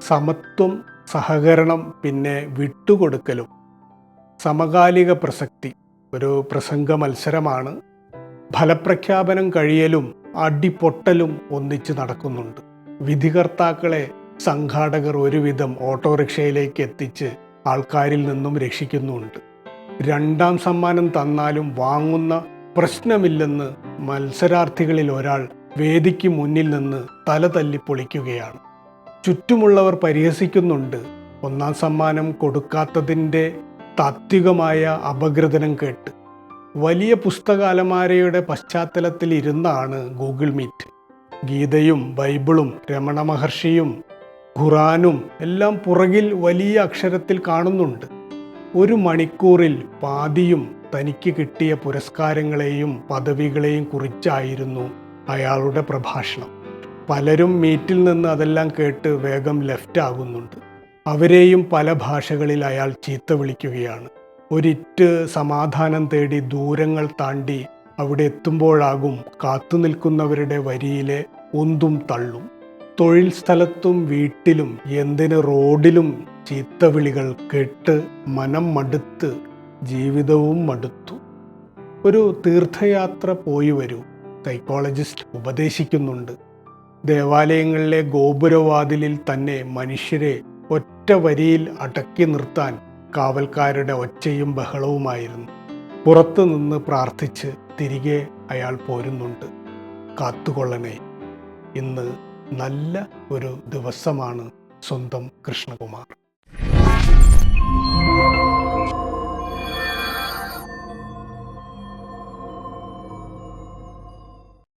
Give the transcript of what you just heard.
സമത്വം സഹകരണം പിന്നെ വിട്ടുകൊടുക്കലും. സമകാലിക പ്രസക്തി. ഒരു പ്രസംഗ മത്സരമാണ്. ഫലപ്രഖ്യാപനം കഴിയലും അടിപൊട്ടലും ഒന്നിച്ച് നടക്കുന്നുണ്ട്. വിധികർത്താക്കളെ സംഘാടകർ ഒരുവിധം ഓട്ടോറിക്ഷയിലേക്ക് എത്തിച്ച് ആൾക്കാരിൽ നിന്നും രക്ഷിക്കുന്നുണ്ട്. രണ്ടാം സമ്മാനം തന്നാലും വാങ്ങുന്ന പ്രശ്നമില്ലെന്ന് മത്സരാർത്ഥികളിൽ ഒരാൾ വേദിക്ക് മുന്നിൽ നിന്ന് തല തല്ലി പൊളിക്കുകയാണ്. ചുറ്റുമുള്ളവർ പരിഹസിക്കുന്നുണ്ട്. ഒന്നാം സമ്മാനം കൊടുക്കാത്തതിന്റെ താത്വികമായ അപഗ്രഥനം കേട്ട്. വലിയ പുസ്തകാലമാരയുടെ പശ്ചാത്തലത്തിൽ ഇരുന്നാണ് ഗൂഗിൾ മീറ്റ്. ഗീതയും ബൈബിളും രമണ മഹർഷിയും ഖുറാനും എല്ലാം പുറകിൽ വലിയ അക്ഷരത്തിൽ കാണുന്നുണ്ട്. ഒരു മണിക്കൂറിൽ പാതിയും തനിക്ക് കിട്ടിയ പുരസ്കാരങ്ങളെയും പദവികളെയും കുറിച്ചായിരുന്നു അയാളുടെ പ്രഭാഷണം. പലരും മീറ്റിൽ നിന്ന് അതെല്ലാം കേട്ട് വേഗം ലെഫ്റ്റ് ആകുന്നുണ്ട്. അവരെയും പല ഭാഷകളിൽ അയാൾ ചീത്ത വിളിക്കുകയാണ്. ഒരിറ്റ് സമാധാനം തേടി ദൂരങ്ങൾ താണ്ടി അവിടെ എത്തുമ്പോഴാകും കാത്തു നിൽക്കുന്നവരുടെ വരിയിലെ ഒന്തും തള്ളും. തൊഴിൽ സ്ഥലത്തും വീട്ടിലും എന്തിന് റോഡിലും ചീത്തവിളികൾ കേട്ട് മനം മടുത്ത് ജീവിതവും മടുത്തു. ഒരു തീർത്ഥയാത്ര പോയി വരൂ സൈക്കോളജിസ്റ്റ് ഉപദേശിക്കുന്നുണ്ട്. ദേവാലയങ്ങളിലെ ഗോപുരവാതിലിൽ തന്നെ മനുഷ്യരെ ഒറ്റ വരിയിൽ അടക്കി നിർത്താൻ കാവൽക്കാരുടെ ഒച്ചയും ബഹളവുമായിരുന്നു. പുറത്തു നിന്ന് പ്രാർത്ഥിച്ച് തിരികെ അയാൾ പോരുന്നുണ്ട്. കാത്തുകൊള്ളണേ. ഇന്ന് നല്ല ഒരു ദിവസമാണ് സ്വന്തം കൃഷ്ണകുമാർ.